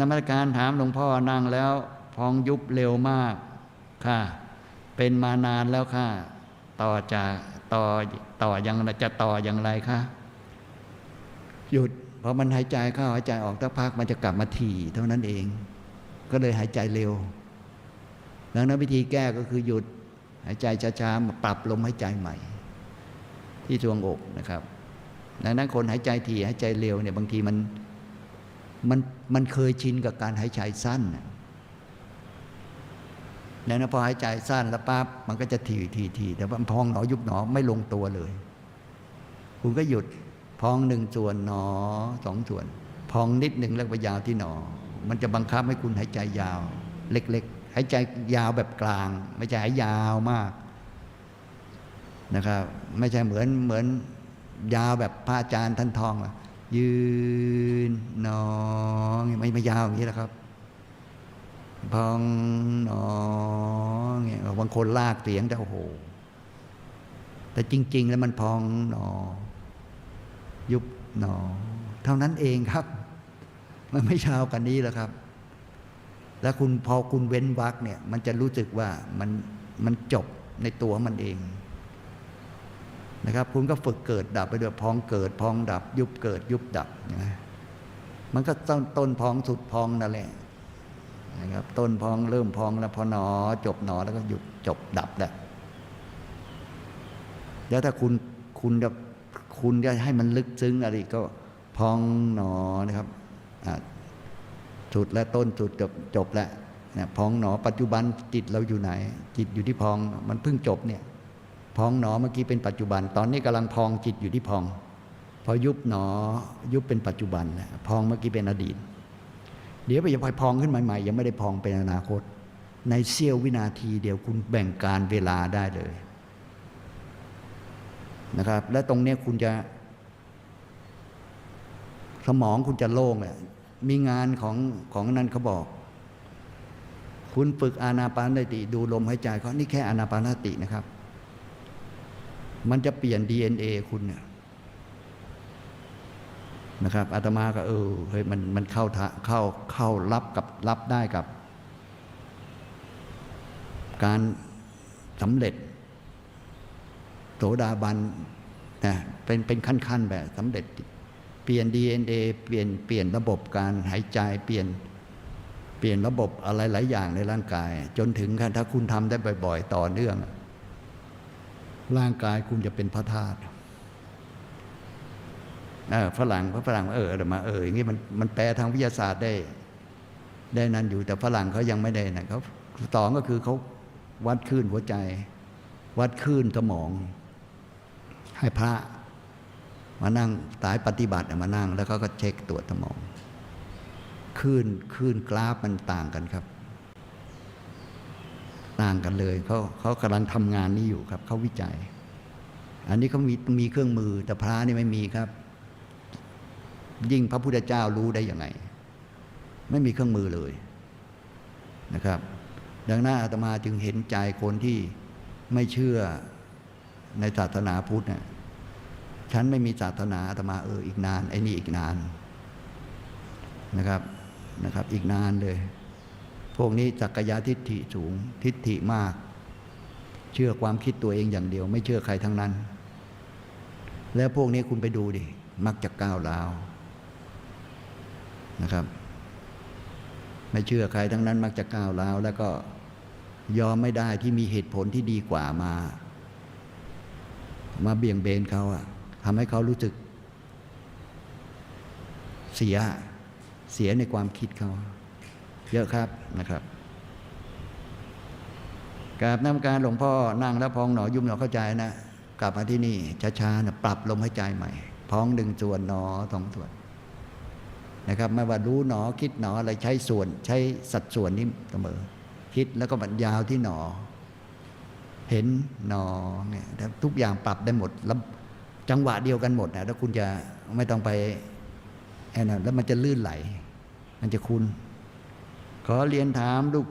นมัสการถามหลวงพ่อนั่งแล้วพองยุบเร็วมากค่ะ เป็นมานานแล้วค่ะ ต่อจากต่อต่อยังจะต่ออย่างไรคะหยุดเพราะมันหายใจเข้าหายใจออกสักพักมันจะกลับมาถี่เท่านั้นเอง ก็เลยหายใจเร็วดังนั้นวิธีแก้ก็คือหยุดหายใจช้าๆมาปรับลมหายใจใหม่ ที่ทรวงอกนะครับ ดังนั้นคนหายใจถี่หายใจเร็วเนี่ยบางทีมัน มันมันเคยชินกับการหายใจสั้นแล้วนะพอหายใจสั้นแล้วปั๊บมันก็จะถี่ถี่ถี่แต่ว่าพองหนอยุบหนอไม่ลงตัวเลย คุณก็หยุดพองหนึ่งส่วนหนอสองส่วน พองนิดหนึ่งแล้วไปยาวที่หนอ มันจะบังคับให้คุณหายใจยาว เล็ก ๆ หายใจยาวแบบกลาง ไม่ใช่หายยาวมากนะครับ ไม่ใช่เหมือนเหมือนยาวแบบพระอาจารย์ท่านทองอะ ยืนนอนไม่ไม่ยาวอย่างนี้แหละครับพองหนอเงี้ยบางคนลากเสียงแต่โอ้โห แต่จริง ๆ แล้วมันพองหนอ ยุบหนอ เท่านั้นเองครับ มันไม่ช้ากันนี้แล้วครับ แล้วคุณพอคุณเว้นวักเนี่ย มันจะรู้สึกว่ามันมันจบในตัวมันเอง นะครับคุณก็ฝึกเกิดดับไปด้วยพองเกิดพองดับ ยุบเกิดยุบดับนะมันก็ต้นต้นพองสุดพองนั่นแหละนะครับต้นพองเริ่มพองแล้วพอหนอ จบหนอแล้วก็หยุดจบดับแล้วแล้วถ้าคุณคุณจะคุณจะให้มันลึกซึ้งอะไรก็พองหนอนะครับอ่าสุดและต้นสุดจบจบแล้วนี่ยพองหนอปัจจุบันจิตเราอยู่ไหน จิตอยู่ที่พองมันเพิ่งจบเนี่ย พองหนอเมื่อกี้เป็นปัจจุบัน ตอนนี้กำลังพองจิตอยู่ที่พอง พอยุบหนอยุบเป็นปัจจุบันพองเมื่อกี้เป็นอดีต เดี๋ยวไปยังพอพองขึ้นใหม่ๆ ยังไม่ได้พองเป็นอนาคต ในเสี้ยววินาทีเดียวคุณแบ่งการเวลาได้เลยนะครับ และตรงนี้คุณจะ สมองคุณจะโล่งเลยมีงานของของนั้นเขาบอก คุณฝึกอานาปานสติดูลมหายใจเขานี่แค่อานาปานสตินะครับ มันจะเปลี่ยน DNA คุณเนี่ยนะครับอาตมาก็เออเฮ้ยมันมันเข้าทะเข้าเข้ารับกับรับได้กับ การสำเร็จ โสดาบันนะเป็นเป็นขั้นๆแบบสำเร็จ เปลี่ยน DNA เปลี่ยนเปลี่ยนระบบการหายใจเปลี่ยนเปลี่ยนระบบอะไรหลายอย่างในร่างกาย จนถึงขั้นถ้าคุณทำได้บ่อย ๆ ต่อเนื่อง ร่างกายคุณจะเป็นพระธาตุฝรั่งพระฝรั่งเออมาเอออย่างนี้มันมันแปลทางวิทยาศาสตร์ได้ ได้นั้นอยู่แต่ฝรั่งเขายังไม่ได้นะเขาสองก็คือเขาวัดคลื่นหัวใจ วัดคลื่นสมอง ให้พระ มานั่งสายปฏิบัติมานั่ง แล้วเขาก็เช็คตรวจสมองคลื่นคลื่นกราฟมันต่างกันครับ ต่างกันเลยเขาเขากำลังทำงานนี้อยู่ครับเขาวิจัย อันนี้เขามีมีเครื่องมือแต่พระนี่ไม่มีครับ ยิ่งพระพุทธเจ้ารู้ได้ยังไง ไม่มีเครื่องมือเลยนะครับ ดังนั้นอาตมาจึงเห็นใจคนที่ไม่เชื่อในศาสนาพุทธเนี่ยฉันไม่มีศาสนาอาตมาเอออีกนานไอ้นี่อีกนานนะครับนะครับ อีกนานเลย พวกนี้จักรยาทิฏฐิสูงทิฏฐิมาก เชื่อความคิดตัวเองอย่างเดียว ไม่เชื่อใครทั้งนั้น แล้วพวกนี้คุณไปดูดิ มักจะก้าวร้าวนะครับ ไม่เชื่อใครทั้งนั้น มักจะก้าวร้าวแล้วก็ยอมไม่ได้ที่มีเหตุผลที่ดีกว่ามา มาเบี่ยงเบนเขาอะทำให้เขารู้สึก เสียเสียในความคิดเขา เยอะครับนะครับกราบน้ำการหลวงพ่อนั่งแล้วพองหนอยุบหนอเข้าใจนะ กลับมาที่นี่ช้าๆนะปรับลมหายใจใหม่ พองหนึ่งส่วนหนอสองส่วนนะครับ ไม่ว่ารู้หนอคิดหนออะไรใช้ส่วนใช้สัดส่วนนี้เสมอ คิดแล้วก็บรรยาวที่หนอ เห็นหนอเนี่ยทุกอย่างปรับได้หมดแล้วจังหวะเดียวกันหมดนะถ้าคุณจะไม่ต้องไปแอนนั้นแล้วมันจะลื่นไหล มันจะคุณ ขอเรียนถามลูก